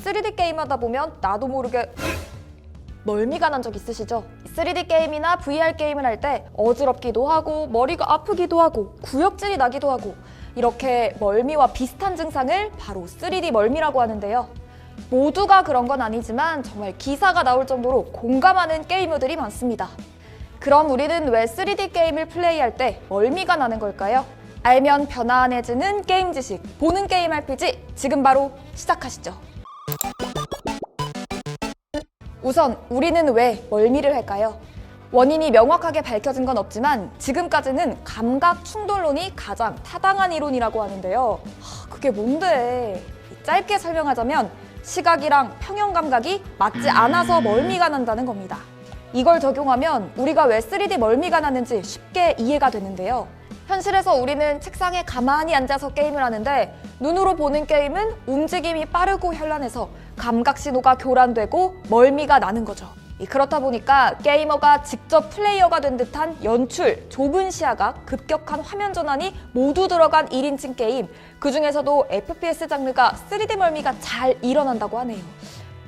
3D 게임 하다 보면 나도 모르게 멀미가 난 적 있으시죠? 3D 게임이나 VR 게임을 할 때 어지럽기도 하고 머리가 아프기도 하고 구역질이 나기도 하고 이렇게 멀미와 비슷한 증상을 바로 3D 멀미라고 하는데요. 모두가 그런 건 아니지만 정말 기사가 나올 정도로 공감하는 게이머들이 많습니다. 그럼 우리는 왜 3D 게임을 플레이할 때 멀미가 나는 걸까요? 알면 편안해지는 게임 지식, 보는 게임 RPG 지금 바로 시작하시죠. 우선 우리는 왜 멀미를 할까요? 원인이 명확하게 밝혀진 건 없지만 지금까지는 감각 충돌론이 가장 타당한 이론이라고 하는데요. 하, 그게 뭔데? 짧게 설명하자면 시각이랑 평형 감각이 맞지 않아서 멀미가 난다는 겁니다. 이걸 적용하면 우리가 왜 3D 멀미가 나는지 쉽게 이해가 되는데요. 현실에서 우리는 책상에 가만히 앉아서 게임을 하는데 눈으로 보는 게임은 움직임이 빠르고 현란해서 감각 신호가 교란되고 멀미가 나는 거죠. 이 그렇다 보니까 게이머가 직접 플레이어가 된 듯한 연출, 좁은 시야각, 급격한 화면 전환이 모두 들어간 1인칭 게임, 그 중에서도 FPS 장르가 3D 멀미가 잘 일어난다고 하네요.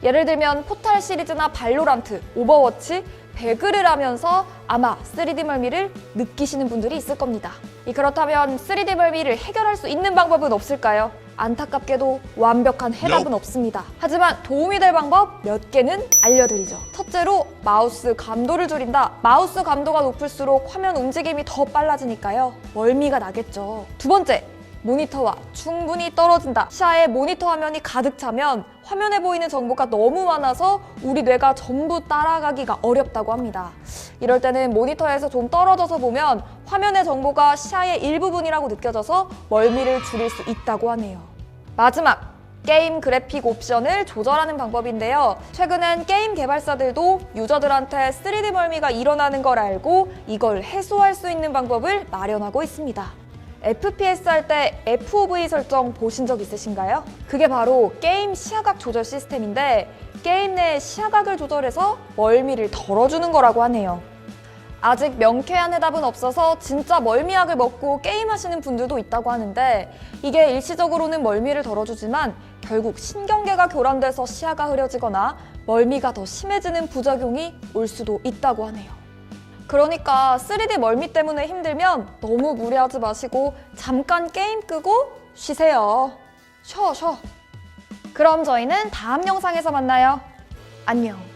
예를 들면 포탈 시리즈나 발로란트, 오버워치, 배그를 하면서 아마 3D 멀미를 느끼시는 분들이 있을 겁니다. 이 그렇다면 3D 멀미를 해결할 수 있는 방법은 없을까요? 안타깝게도 완벽한 해답은 없습니다. 하지만 도움이 될 방법 몇 개는 알려드리죠. 첫째로 마우스 감도를 줄인다. 마우스 감도가 높을수록 화면 움직임이 더 빨라지니까요. 멀미가 나겠죠. 두 번째, 모니터와 충분히 떨어진다. 시야에 모니터 화면이 가득 차면 화면에 보이는 정보가 너무 많아서 우리 뇌가 전부 따라가기가 어렵다고 합니다. 이럴 때는 모니터에서 좀 떨어져서 보면 화면의 정보가 시야의 일부분이라고 느껴져서 멀미를 줄일 수 있다고 하네요. 마지막! 게임 그래픽 옵션을 조절하는 방법인데요. 최근엔 게임 개발사들도 유저들한테 3D 멀미가 일어나는 걸 알고 이걸 해소할 수 있는 방법을 마련하고 있습니다. FPS 할 때 FOV 설정 보신 적 있으신가요? 그게 바로 게임 시야각 조절 시스템인데 게임 내 시야각을 조절해서 멀미를 덜어주는 거라고 하네요. 아직 명쾌한 해답은 없어서 진짜 멀미약을 먹고 게임하시는 분들도 있다고 하는데 이게 일시적으로는 멀미를 덜어주지만 결국 신경계가 교란돼서 시야가 흐려지거나 멀미가 더 심해지는 부작용이 올 수도 있다고 하네요. 그러니까 3D 멀미 때문에 힘들면 너무 무리하지 마시고 잠깐 게임 끄고 쉬세요. 쉬어, 쉬어. 그럼 저희는 다음 영상에서 만나요. 안녕.